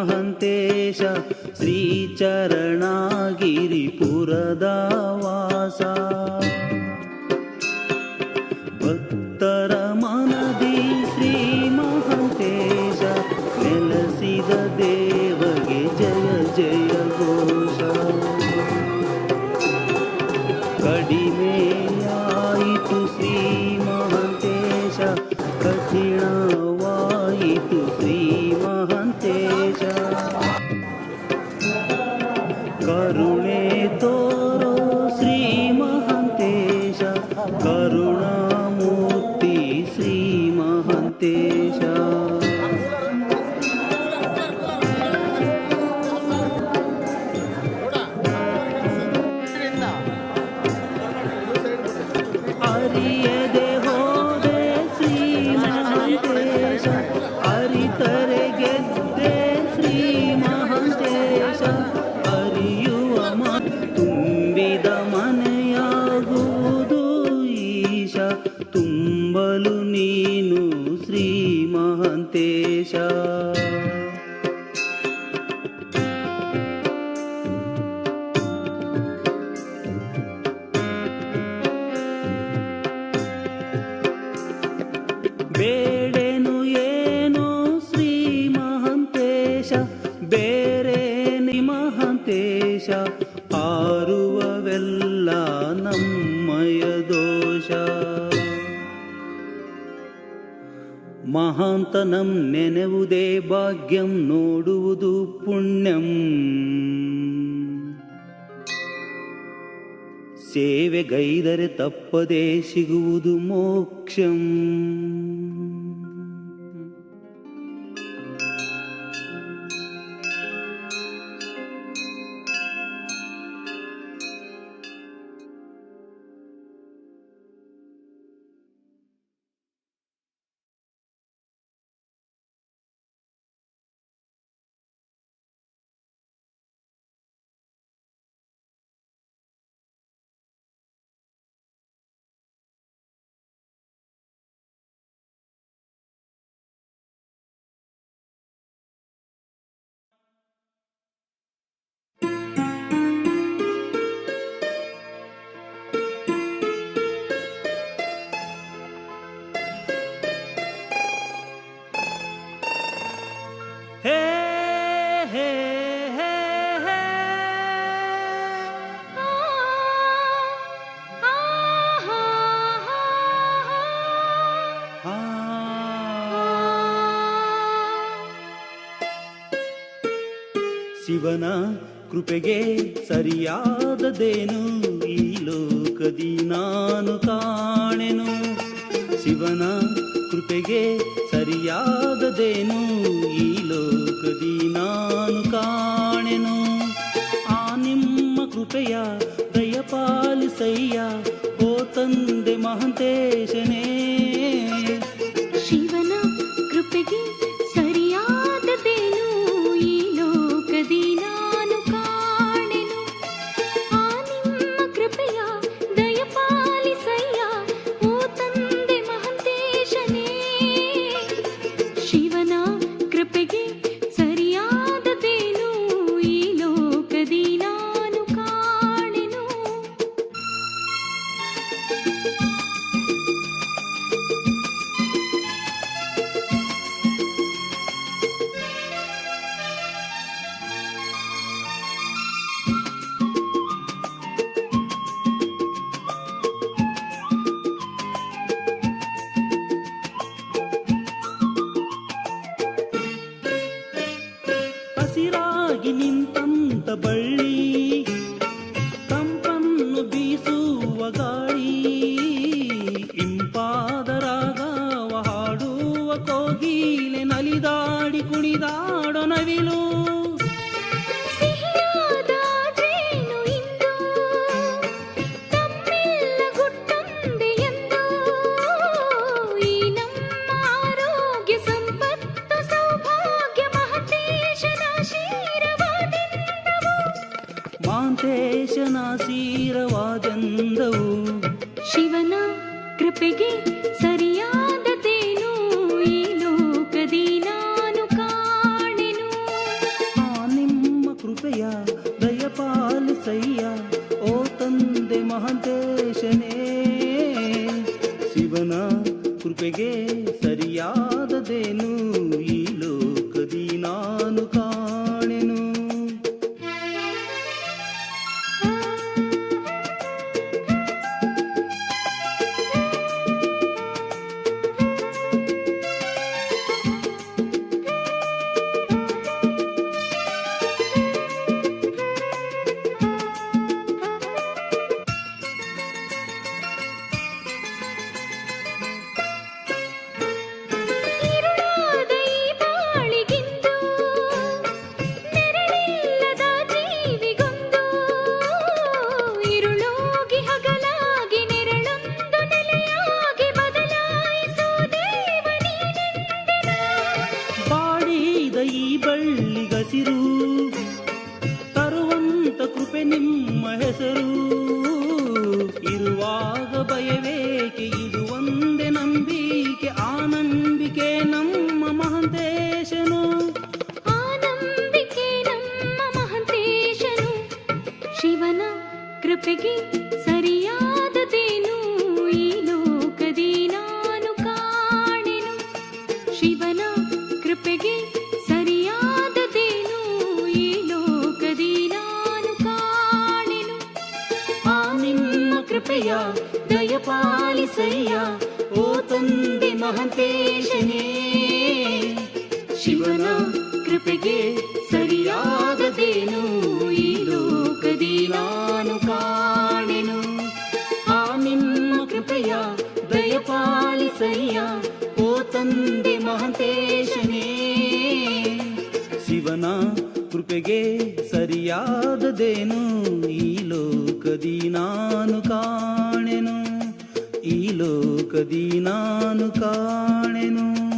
महन्तेश श्रीचरणागिरिपुरदावास। वास भरमनु श्री महन्तेश एलसि जय जय घोष। ಅರಿಯದೆ ಹೋದೆ ಶ್ರೀ ಮಹಂತೇಶ ಅರಿತರೆ ಗೆದ್ದೆ ಶ್ರೀ ಮಹಂತೇಶ ಅರಿಯುವ ಮ ತುಂಬಿದ ಮನೆಯಾಗುವುದು ಈಶ ತುಂಬಲು ನೀನು ಶ್ರೀ ಮಹಾಂತನಂ ನೆನೆವುದೇ ಭಾಗ್ಯಂ ನೋಡುವುದು ಪುಣ್ಯಂ. ಸೇವೆಗೈದರೆ ತಪ್ಪದೆ ಸಿಗುವುದು ಮೋಕ್ಷಂ. ಶಿವನ ಕೃಪೆಗೆ ಸರಿಯಾದದೇನು ಈ ಲೋಕದಿ ನಾನು ಕಾಣೆನು. ಶಿವನ ಕೃಪೆಗೆ ಸರಿಯಾದದೇನು ಈ ಲೋಕದಿ ನಾನು ಕಾಣೆನು. ಆ ನಿಮ್ಮ ಕೃಪೆಯ ದಯಪಾಲಿಸಯ್ಯ. ಓ ತಂದೆ ಮಹಂತೇಶನೇ ಹಸಿರಾಗಿ ನಿಂತಂತ ಬಳ್ಳಿ ಸೌಭಾಗ್ಯ ಕುಣಿದಾಡೋ ನವಿಲು. ಮಾಂತೇಶನ ಶಿವನ ಕೃಪೆಗೆ ಸರಿಯಾದದೇನು ಏಸಯ್ಯ ಓ ತಂದೆ ಮಹಾಂತೇಶನೇ ಶಿವನ ಕೃಪೆಗೆ ಬಳ್ಳಿಗಸಿರು ತರುವಂತ ಕೃಪೆ ನಿಮ್ಮ ಹೆಸರು. ಇರುವಾಗ ಭಯವೇಕೆ, ಇದು ಒಂದೇ ನಂಬಿಕೆ ಆ ನಂಬಿಕೆ ನಮ್ಮ ಮಹಂತೇಶನು. ಆ ನಂಬಿಕೆ ನಮ್ಮ ಮಹಂತೇಶನು. ಶಿವನ ಕೃಪೆಗೆ ನಿಮ್ಮ ದಯ ದಯಪಾಲಿಸಯ್ಯ, ಓ ತಂದೆ ಮಹಂತೇಶನೇ. ಶಿವನ ಕೃಪೆಗೆ ಸರಿಯಾಗದೇನು ಈ ಲೋಕದಿ ನಾನು ಕಾಣೆನು. ಆ ನಿಮ್ಮ ಕೃಪೆಯ ದಯಪಾಲಿಸಯ್ಯ, ಓ ತಂದೆ ಮಹಂತೇಶನೇ. ಶಿವನ ಕೃಪೆಗೆ ಸರಿಯಾದದೇನು ಈ ಲೋಕದಿ ನಾನು ಕಾಣೆನು ಈ ಲೋಕದಿ ನಾನು ಕಾಣೆನು.